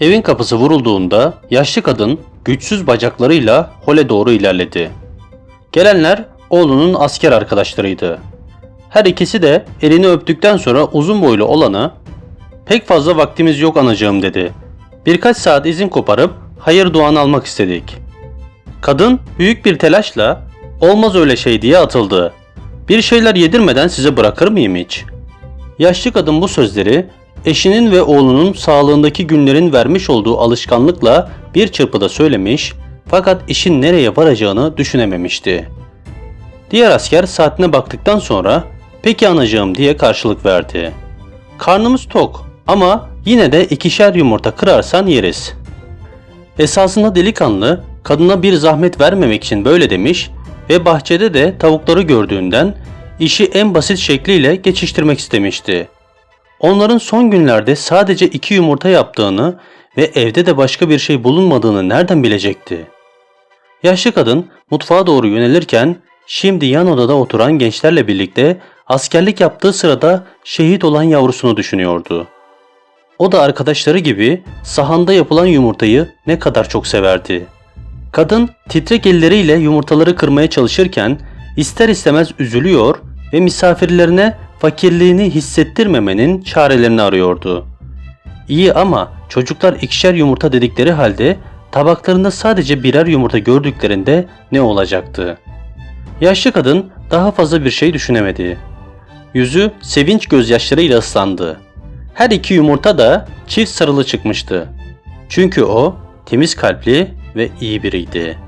Evin kapısı vurulduğunda yaşlı kadın güçsüz bacaklarıyla hole doğru ilerledi. Gelenler oğlunun asker arkadaşlarıydı. Her ikisi de elini öptükten sonra uzun boylu olanı pek fazla vaktimiz yok anacığım dedi. Birkaç saat izin koparıp hayır duan almak istedik. Kadın büyük bir telaşla olmaz öyle şey diye atıldı. Bir şeyler yedirmeden size bırakır mıyım hiç? Yaşlı kadın bu sözleri eşinin ve oğlunun sağlığındaki günlerin vermiş olduğu alışkanlıkla bir çırpıda söylemiş fakat işin nereye varacağını düşünememişti. Diğer asker saatine baktıktan sonra peki anacığım diye karşılık verdi. Karnımız tok ama yine de ikişer yumurta kırarsan yeriz. Esasında delikanlı kadına bir zahmet vermemek için böyle demiş ve bahçede de tavukları gördüğünden işi en basit şekliyle geçiştirmek istemişti. Onların son günlerde sadece iki yumurta yaptığını ve evde de başka bir şey bulunmadığını nereden bilecekti? Yaşlı kadın mutfağa doğru yönelirken şimdi yan odada oturan gençlerle birlikte askerlik yaptığı sırada şehit olan yavrusunu düşünüyordu. O da arkadaşları gibi sahanda yapılan yumurtayı ne kadar çok severdi. Kadın titrek elleriyle yumurtaları kırmaya çalışırken ister istemez üzülüyor ve misafirlerine fakirliğini hissettirmemenin çarelerini arıyordu. İyi ama çocuklar ikişer yumurta dedikleri halde tabaklarında sadece birer yumurta gördüklerinde ne olacaktı? Yaşlı kadın daha fazla bir şey düşünemedi. Yüzü sevinç gözyaşlarıyla ıslandı. Her iki yumurta da çift sarılı çıkmıştı. Çünkü o temiz kalpli ve iyi biriydi.